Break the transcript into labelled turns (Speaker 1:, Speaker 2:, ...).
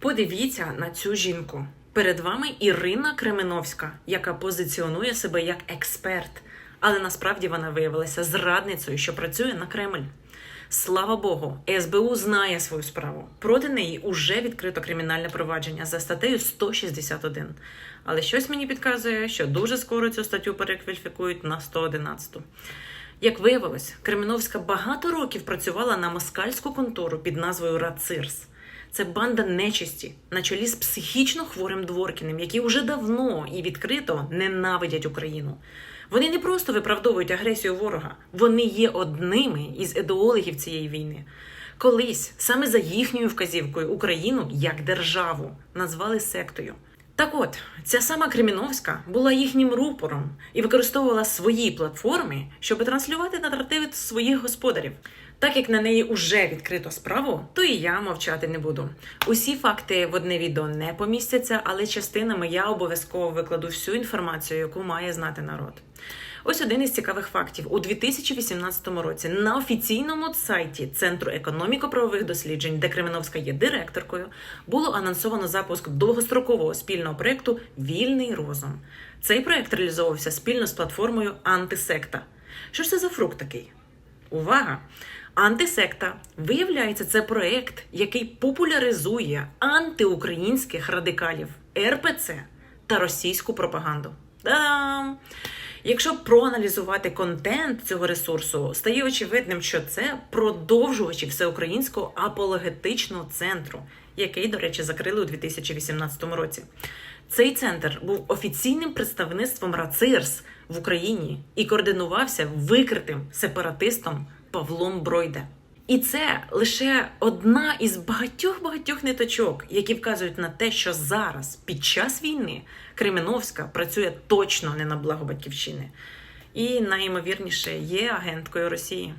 Speaker 1: Подивіться на цю жінку. Перед вами Ірина Кременовська, яка позиціонує себе як експерт, але насправді вона виявилася зрадницею, що працює на Кремль. Слава Богу, СБУ знає свою справу. Проти неї уже відкрито кримінальне провадження за статтею 161. Але щось мені підказує, що дуже скоро цю статтю перекваліфікують на 111. Як виявилось, Кременовська багато років працювала на москальську контору під назвою Рацирс. Це банда нечисті на чолі з психічно хворим Дворкіним, які вже давно і відкрито ненавидять Україну. Вони не просто виправдовують агресію ворога, вони є одними із ідеологів цієї війни. Колись саме за їхньою вказівкою Україну як державу назвали сектою. Так от, ця сама Креміновська була їхнім рупором і використовувала свої платформи, щоб транслювати наративи своїх господарів. Так як на неї уже відкрито справу, то і я мовчати не буду. Усі факти в одне відео не помістяться, але частинами я обов'язково викладу всю інформацію, яку має знати народ. Ось один із цікавих фактів: у 2018 році на офіційному сайті Центру економіко-правових досліджень, де Кременовська є директоркою, було анонсовано запуск довгострокового спільного проєкту Вільний розум. Цей проєкт реалізовувався спільно з платформою Антисекта. Що ж це за фрукт такий? Увага! Антисекта виявляється, це проект, який популяризує антиукраїнських радикалів РПЦ та російську пропаганду. Та-дам! Якщо проаналізувати контент цього ресурсу, стає очевидним, що це продовжувачі всеукраїнського апологетичного центру, який, до речі, закрили у 2018 році. Цей центр був офіційним представництвом РАЦИРС в Україні і координувався викритим сепаратистом Павлом Бройде. І це лише одна із багатьох багатьох ниточок, які вказують на те, що зараз, під час війни, Кременовська працює точно не на благо батьківщини, і найімовірніше є агенткою Росії.